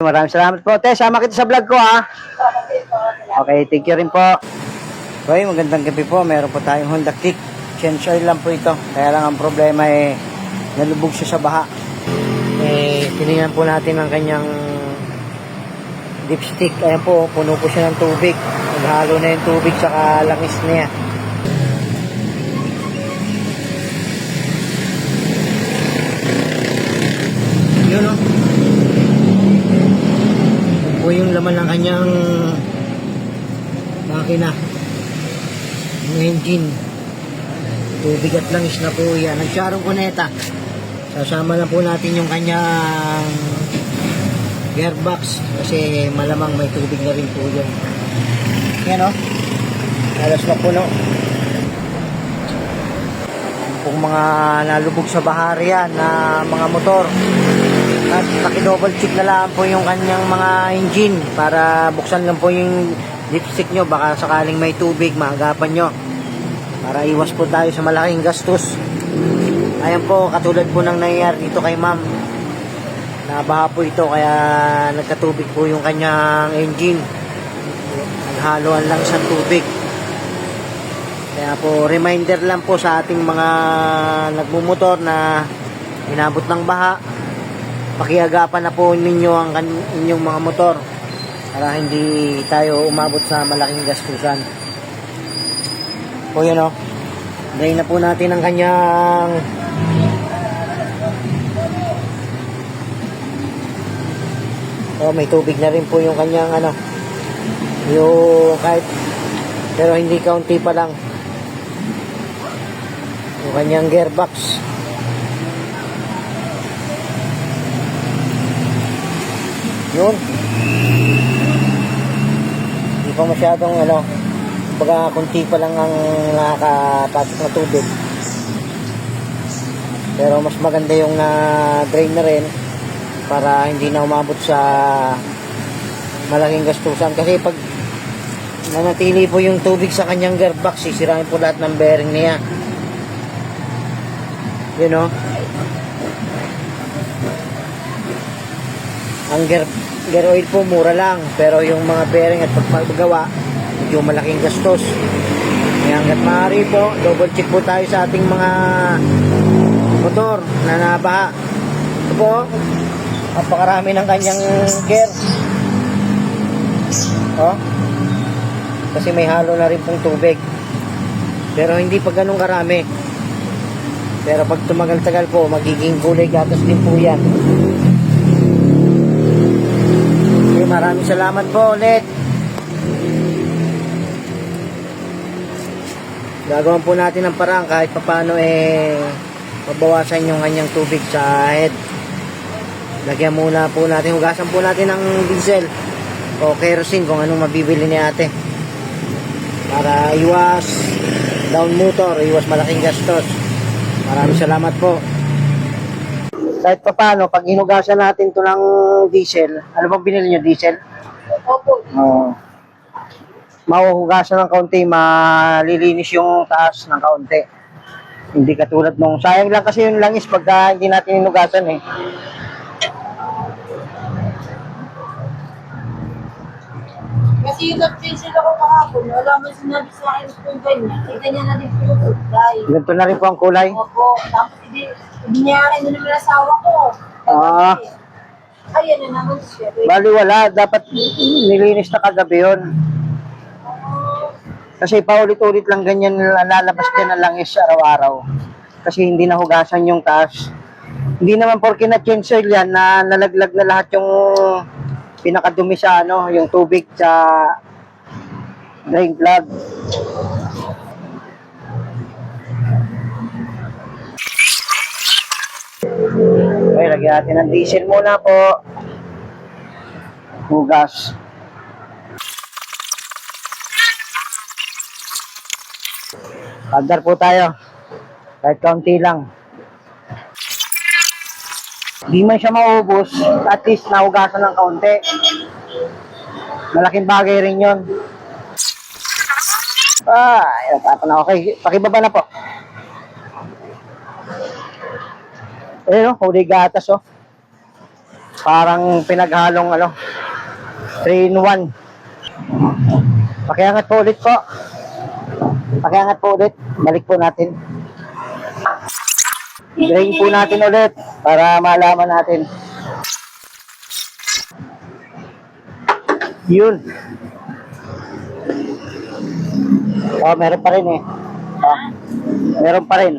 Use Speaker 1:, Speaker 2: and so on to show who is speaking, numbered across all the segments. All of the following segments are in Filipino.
Speaker 1: Maraming salamat po. Te, sama kita sa vlog ko ha. Okay, thank you rin po. Okay, magandang gabi po. Meron po tayong Honda Kick. Change oil lang po ito. Kaya lang ang problema eh, nalubog siya sa baha. Eh, tinignan po natin ang kanyang dipstick. Ayan po, puno po siya ng tubig. Naghalo na yung tubig sa langis niya. Yun o. Yun po yung laman ng kanyang makina. Yung engine. Tubig at langis na po yan. Nagsyarong kuneta. Sasama na po natin yung kanyang gearbox kasi malamang may tubig na rin po yun. Yan o. Halos na puno. Pong mga nalubog sa bahari yan na mga motor. At nakidouble check na lang po yung kanyang mga engine para buksan lang po yung lipstick nyo. Baka sakaling may tubig, maagapan nyo. Para iwas po tayo sa malaking gastos. Ayan po, katulad po ng nangyayari dito kay ma'am. Nabaha po ito kaya nagkatubig po yung kanyang engine. Naghaluan lang sa tubig. Kaya po, reminder lang po sa ating mga nagmumotor na inabot ng baha. Pakiagapan na po ninyo ang inyong mga motor para hindi tayo umabot sa malaking gastusan. Po yun o. Drain na po natin ang kanyang Oh, may tubig na rin po yung kanyang ano. Yung kahit pero hindi kaunti pa lang. Yung kanyang gearbox. Yun. Hindi pa masyadong ano, baga kunti pa lang ang nakakapasok na tubig. Pero mas maganda yung na-drain na rin para hindi na umabot sa malaking gastusan. Kasi pag nanatili po yung tubig sa kanyang gearbox, sisirain po lahat ng bearing niya. You know? Ang gear, gear oil po mura lang, pero yung mga bearing at pagpagawa, medyo malaking gastos. Kaya hanggat maaari po, double check po tayo sa ating mga motor na nabaha. Ito po, napakarami ng kanyang gear. Oh. Kasi may halo na rin pong tubig. Pero hindi pa ganun karami. Pero pag tumagal-tagal po, magiging kulay gatas din po yan. Maraming salamat po ulit. Gagawin po natin ang parang kahit papano eh mabawasan yung kanyang tubig sa head. Lagyan muna po natin, hugasan po natin ng diesel o kerosene kung anong mabibili ni ate. Para iwas down motor, iwas malaking gastos. Maraming salamat po. Kahit pa paano, pag hinugasan natin to ng diesel, ano bang binili nyo, diesel?
Speaker 2: Opo.
Speaker 1: Oo. Mahuhugasan ng kaunti, malilinis yung taas ng kaunti. Hindi katulad nung, sayang lang kasi yung langis pagka hindi natin hinugasan eh.
Speaker 2: Kasi yung nag-pencil ako kahapon, wala man sinabi sa akin kung ganyan. Kita niya na din po dahil.
Speaker 1: Ganito na rin po ang kulay.
Speaker 2: Opo. Tapos hindi, binayaran na naman asawa ko.
Speaker 1: Ah.
Speaker 2: Ayan na naman siya.
Speaker 1: Bali wala, dapat nilinis na kagabi yun. Kasi paulit-ulit lang ganyan lalabas dyan ng langis araw-araw. Kasi hindi nahugasan yung taas. Hindi naman porke na change oil yan na nalaglag na lahat yung pinakadumi sa ano, yung tubig sa drain plug. Okay, lagyan natin ng diesel muna po. Hugas. Pagdar po tayo. Kahit kaunti lang. Di man siya maubos, at least nahugasan ng kaunti. Malaking bagay rin yun. Ah, ayun, na. Okay, pakibaba na po. Ayun, oh, huli gatas, oh. Parang pinaghalong ano, 3 in 1. Pakiangat po ulit po. Pakiangat po ulit. Balik po natin. Drain po natin ulit para malaman natin. Yun. Oh, meron pa rin eh. Oh, meron pa rin.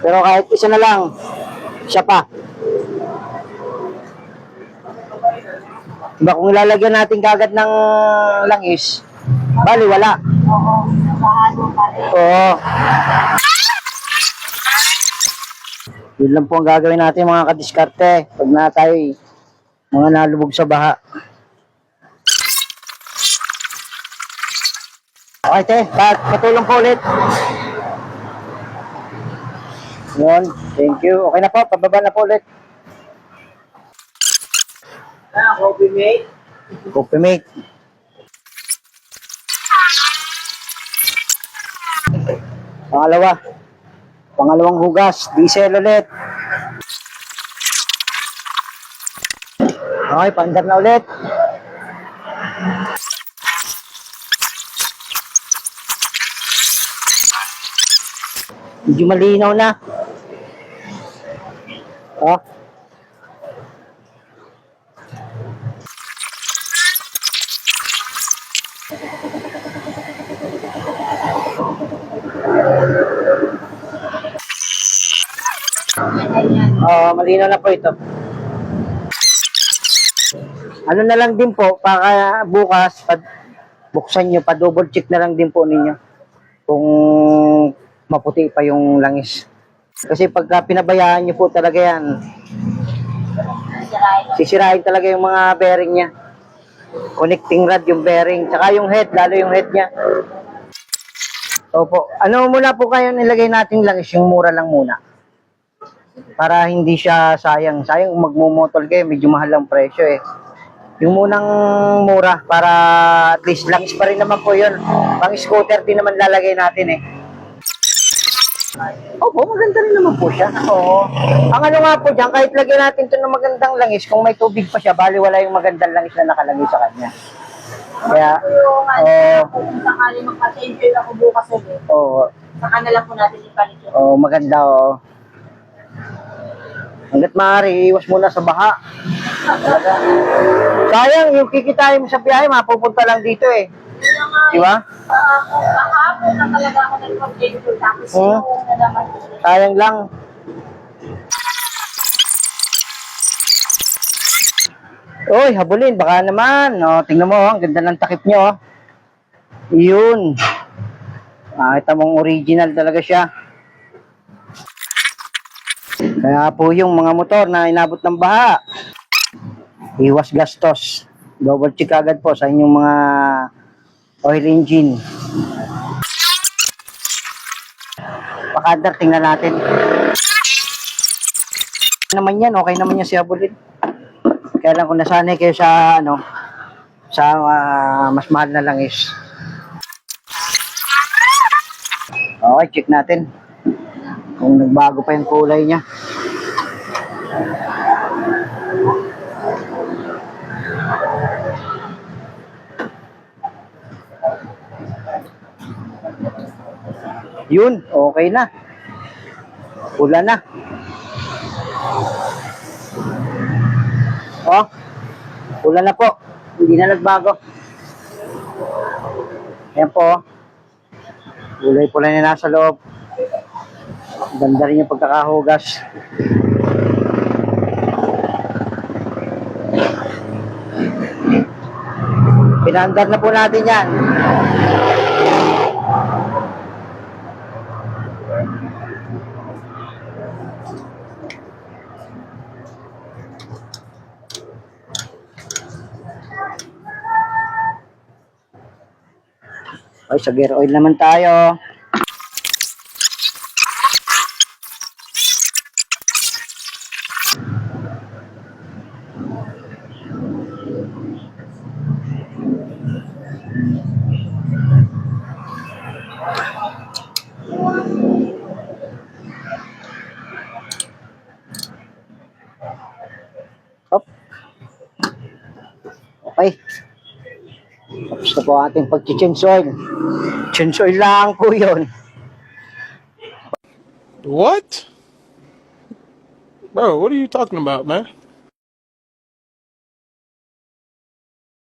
Speaker 1: Pero kahit isa na lang, siya pa. Diba kung ilalagyan natin kagad ng langis, bali wala.
Speaker 2: Oo.
Speaker 1: Oo. Yun lang po ang gagawin natin mga kadiskarte. Pag na tayo mga nalubog sa baha. Okay, te. Pat, patulong po ulit. Yun. Thank you. Okay na po. Pababa na po ulit.
Speaker 2: Ah, coffee mate.
Speaker 1: Coffee mate. Pangalawa. Pangalawang hugas. Diesel ulit. Okay, pandar na ulit. Medyo malinaw na. Oh. Oo, malinaw na po ito. Ano na lang din po, para bukas, pag buksan nyo, pa-double check na lang din po ninyo kung maputi pa yung langis. Kasi pagka pinabayaan nyo po talaga yan,
Speaker 2: Sirain.
Speaker 1: sisirain talaga yung mga bearing niya. Connecting rod yung bearing, tsaka yung head, lalo yung head niya. Opo. Ano muna po kayo nilagay natin langis, yung mura lang muna. Para hindi siya sayang. Sayang kung magmumotol kayo, medyo mahal ang presyo eh. Yung munang mura, para at least langis pa rin naman po yun. Pang scooter din naman lalagay natin eh. Opo, maganda rin naman po siya. Oo. Ang ano nga po dyan, kahit lagyan natin ito ng magandang langis, kung may tubig pa siya, bali wala yung magandang langis na nakalagay sa kanya. Kaya, Oo.
Speaker 2: kung sakali magpa-change ako bukas ulit,
Speaker 1: oo,
Speaker 2: saka na lang po natin ipalit yun.
Speaker 1: oo, maganda, oo. Hanggat maaari, iwas muna sa baha. Sayang, yung kikitain mo sa biyahe, mapupunta lang dito eh. Di ba?
Speaker 2: ah, kahapon na talaga ako nag-change tapos naman.
Speaker 1: Sayang lang. Uy, habulin, baka naman. O, tingnan mo, oh, ang ganda ng takip nyo. Oh. Yun. Makita mong original talaga siya. Kaya po yung mga motor na inabot ng baha, iwas gastos. Double check agad po sa inyong mga oil engine. Pakadar, tingnan natin. naman yan, okay naman yan si Abulin. Kaya lang kung nasanay kayo sa ano, sa ah, mas mahal na langis. Okay, check natin. Kung nagbago pa yung kulay niya. Yun, okay na. Pula na. Oh, pula na po. Hindi na nagbago. Ayan po. oh. Kulay-pula na nasa loob. Ganda rin yung pagkakahugas. Pinandar na po natin yan. Ay, sa gear oil naman tayo. Okay. Tapos na po ating pag-change oil. Change oil lang po yun.
Speaker 3: What? Bro, what are you talking about, man?